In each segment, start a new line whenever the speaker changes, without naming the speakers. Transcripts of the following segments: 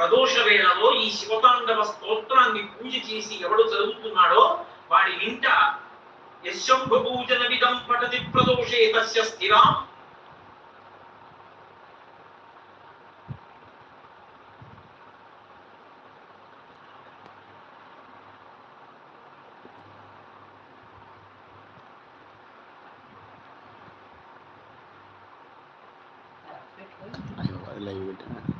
ప్రదోష వేళలో ఈ శివతాండవ స్తోత్రాన్ని పూజ చేసి ఎవడు చదువుతున్నాడో వాడి ఇంట యశంభ పూజన విధం పఠతి ప్రదోషే తస్య స్థిరా.
లైవ్ పెట్టినా.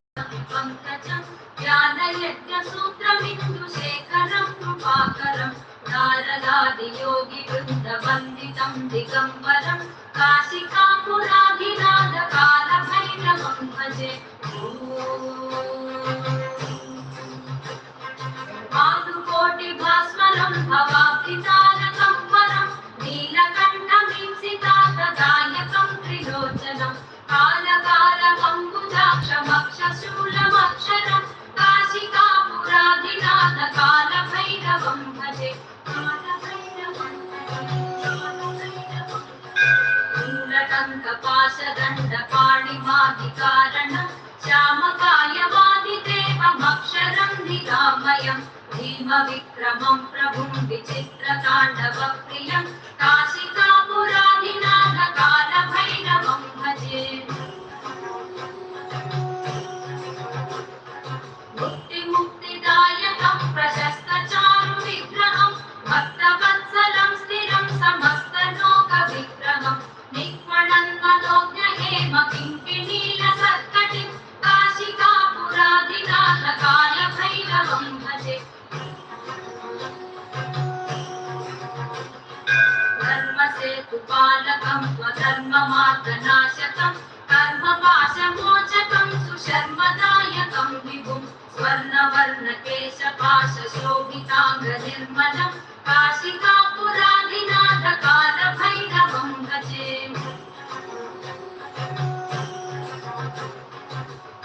ఆదియోగి బృందవందితం దిగంబరం. కాశికాపురాగిరాధ కాల భైరవం భజే. పాణివాది కారణం. శ్యామకాయవాది దేవమక్షరం నిరామయం భీమ విక్రమం ప్రభుం విచిత్ర తాండవ ప్రియం. కాశికాపురాది నాగ కాలభ सुशर्मदायकं विभुं स्वर्णवर्णकेशपाशशोभिताङ्गनिर्मलं काशिकापुरादिनाथकालभैरवं भजे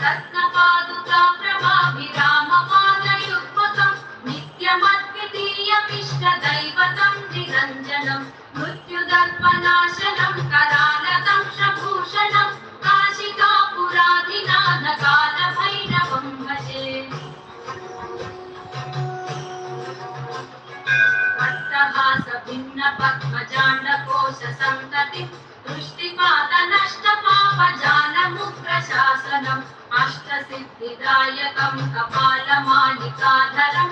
रत्नपादुका प्रभाभिरामपादयुग्मकं नित्यमद्वितीयमिष्टदैवतं निरञ्जनं मृत्युदर्पनाशनं करालतं భిన్న పద్మజాండ కోశ సంతతి దృష్టిపాత నష్ట పాప జాల ముగ్ర శాసనం అష్ట సిద్ధిదాయకం కపాల మాలికాధరం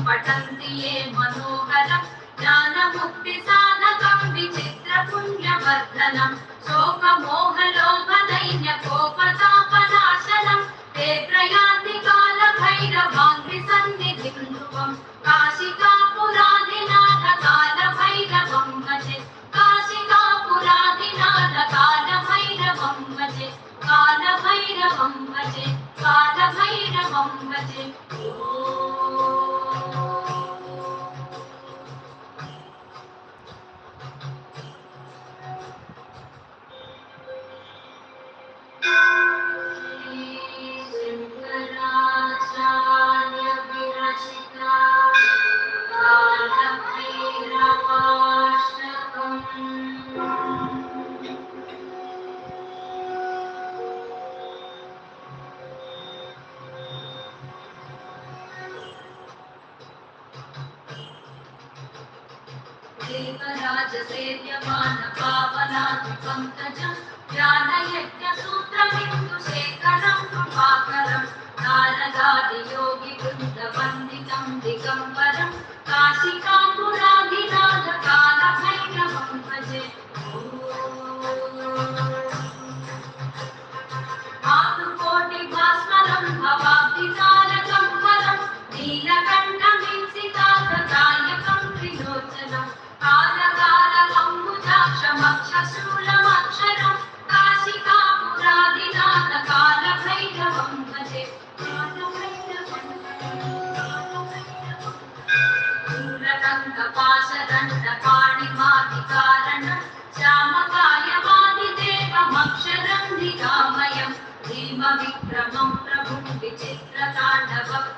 पठन्ति ये मनोहरं ज्ञानमुक्तिसाधकं विचित्रपुण्यवर्धनं शोकमोहलोभदैन्यकोपतापनाशनं ते प्रयान्ति सेव्यमान पावनाति पङ्कजं ज्ञानयज्ञसूत्रमिन्दुशेखरं कृपाकरं नारदादियोगिवृन्दवन्दितं दिगम्बरं काशिकाम्बुराधिनाथकम् మవిక్రమం ప్రభు విచిత్ర తాండవం.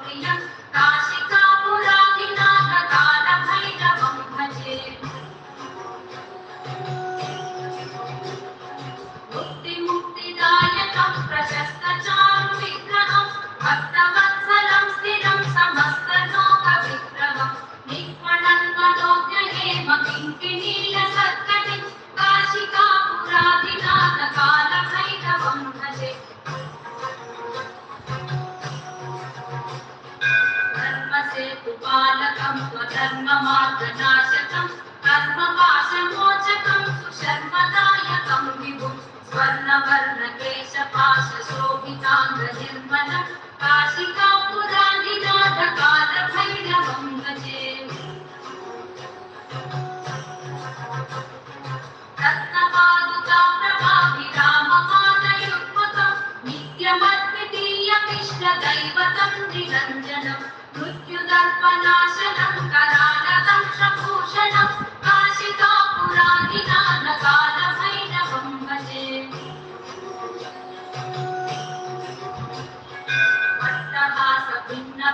धर्मसेतुपालकं स्वधर्ममार्गनाशकं कर्मपाशमोचकं सुशर्मदायकं विभुं स्वर्णवर्णकेशपाशशोभिताङ्गनिर्मलं काशिकापुरादिनाथ नित्यमद्वितीयमिष्टदैवतं निरञ्जनं मृत्युदर्पनाशनं करालतं शभूषणं काशिकापुरादिनाथकालभैरवं भजे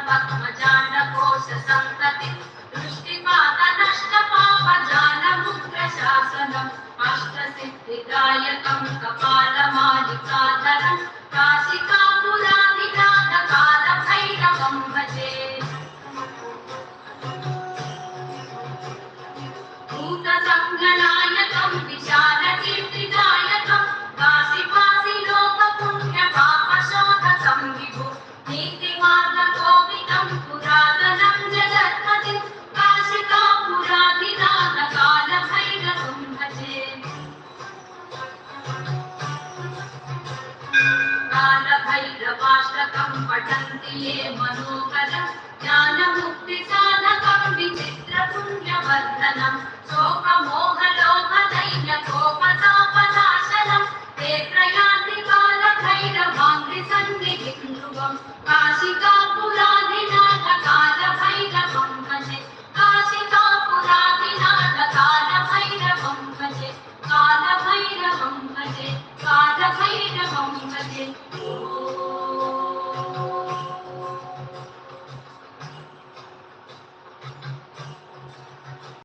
पद्मजाण्डकोशसन्तति दृष्टिपातनष्टपापजालमुद्रशासनम् अष्टसिद्धिदायकं कपालमालिकाधरं ये मनोकरं